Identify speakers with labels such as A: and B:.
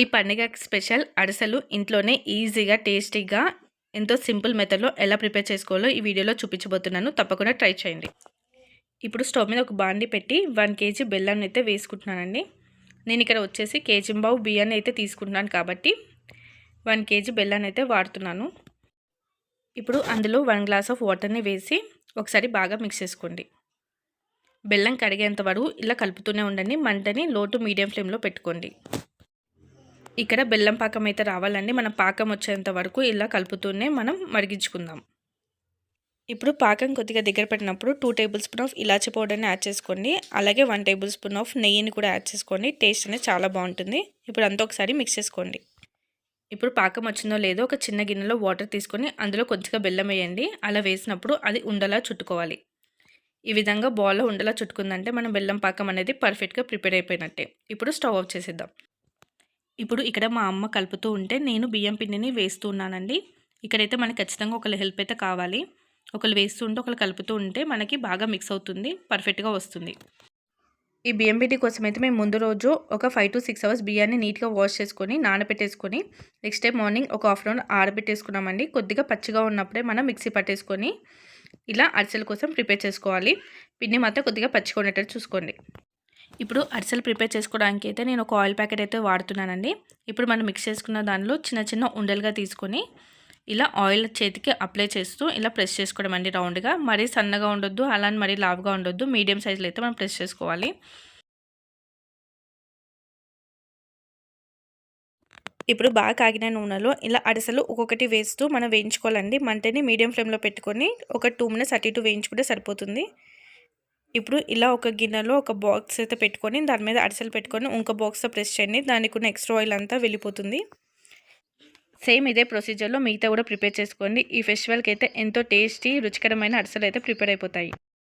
A: ఈ పండుగ స్పెషల్ అడసలు ఇంట్లోనే ఈజీగా టేస్టీగా ఎంతో సింపుల్ మెథడ్లో ఎలా ప్రిపేర్ చేసుకోవాలో ఈ వీడియోలో చూపించబోతున్నాను. తప్పకుండా ట్రై చేయండి. ఇప్పుడు స్టవ్ మీద ఒక బాండి పెట్టి వన్ కేజీ బెల్లాన్ని అయితే వేసుకుంటున్నానండి. నేను ఇక్కడ వచ్చేసి కేజీ బావు బియ్యాన్ని అయితే తీసుకుంటున్నాను కాబట్టి వన్ కేజీ బెల్లాన్ని అయితే వాడుతున్నాను. ఇప్పుడు అందులో వన్ గ్లాస్ ఆఫ్ వాటర్ని వేసి ఒకసారి బాగా మిక్స్ చేసుకోండి. బెల్లం కడిగేంత వరకు ఇలా కలుపుతూనే ఉండండి. మంటని లో టు మీడియం ఫ్లేమ్లో పెట్టుకోండి. ఇక్కడ బెల్లం పాకం అయితే రావాలండి. మనం పాకం వచ్చేంత వరకు ఇలా కలుపుతూనే మనం మరిగించుకుందాం. ఇప్పుడు పాకం కొద్దిగా దగ్గర పెట్టినప్పుడు two tablespoon of elaichi పౌడర్ని యాడ్ చేసుకోండి. అలాగే వన్ టేబుల్ స్పూన్ ఆఫ్ నెయ్యిని కూడా యాడ్ చేసుకోండి. టేస్ట్ అనేది చాలా బాగుంటుంది. ఇప్పుడు అంతా ఒకసారి మిక్స్ చేసుకోండి. ఇప్పుడు పాకం వచ్చిందో లేదో ఒక చిన్న గిన్నెలో వాటర్ తీసుకొని అందులో కొద్దిగా బెల్లం వేయండి. అలా వేసినప్పుడు అది ఉండలా చుట్టుకోవాలి. ఈ విధంగా బాల్లో ఉండలా చుట్టుకుందంటే మనం బెల్లం పాకం అనేది పర్ఫెక్ట్గా ప్రిపేర్ అయిపోయినట్టే. ఇప్పుడు స్టవ్ ఆఫ్ చేసేద్దాం. ఇప్పుడు ఇక్కడ మా అమ్మ కలుపుతూ ఉంటే నేను బియ్యం పిండిని వేస్తూ ఉన్నానండి. ఇక్కడైతే మనకి ఖచ్చితంగా ఒకళ్ళు హెల్ప్ అయితే కావాలి. ఒకళ్ళు వేస్తూ ఉంటే ఒకళ్ళు కలుపుతూ ఉంటే మనకి బాగా మిక్స్ అవుతుంది పర్ఫెక్ట్గా వస్తుంది. ఈ బియ్యం పిండి కోసం అయితే మేము ముందు రోజు ఒక ఫైవ్ టు సిక్స్ అవర్స్ బియ్యాన్ని నీట్గా వాష్ చేసుకొని నానబెట్టేసుకొని నెక్స్ట్ డే మార్నింగ్ ఒక హాఫ్ అవర్ ఆరబెట్టేసుకున్నామండి. కొద్దిగా పచ్చిగా ఉన్నప్పుడే మనం మిక్సీ పట్టేసుకొని ఇలా అరిసెల కోసం ప్రిపేర్ చేసుకోవాలి. పిండి మాత్రం కొద్దిగా పచ్చిగా చూసుకోండి. ఇప్పుడు అరిసెలు ప్రిపేర్ చేసుకోవడానికి అయితే నేను ఒక ఆయిల్ ప్యాకెట్ అయితే వాడుతున్నానండి. ఇప్పుడు మనం మిక్స్ చేసుకున్న దానిలో చిన్న చిన్న ఉండలుగా తీసుకొని ఇలా ఆయిల్ చేతికి అప్లై చేస్తూ ఇలా ప్రెస్ చేసుకోవడం అండి రౌండ్గా. మరీ సన్నగా ఉండొద్దు అలానే మరీ లావుగా ఉండొద్దు. మీడియం సైజులో అయితే మనం ప్రెస్ చేసుకోవాలి. ఇప్పుడు బాగా కాగిన నూనెలో ఇలా అరిసెలు ఒక్కొక్కటి వేస్తూ మనం వేయించుకోవాలండి. మంటని మీడియం ఫ్లేమ్లో పెట్టుకొని ఒక టూ మినిట్స్ అటు ఇటు వేయించుకుంటే సరిపోతుంది. ఇప్పుడు ఇలా ఒక గిన్నెలో ఒక బాక్స్ అయితే పెట్టుకొని దాని మీద అరిసెలు పెట్టుకొని ఇంకో బాక్స్తో ప్రెస్ చేయండి. దానికి ఉన్న ఎక్స్ట్రా ఆయిల్ అంతా వెళ్ళిపోతుంది. సేమ్ ఇదే ప్రొసీజర్లో మిగతా కూడా ప్రిపేర్ చేసుకోండి. ఈ ఫెస్టివల్కి అయితే ఎంతో టేస్టీ రుచికరమైన అరిసెలు అయితే ప్రిపేర్ అయిపోతాయి.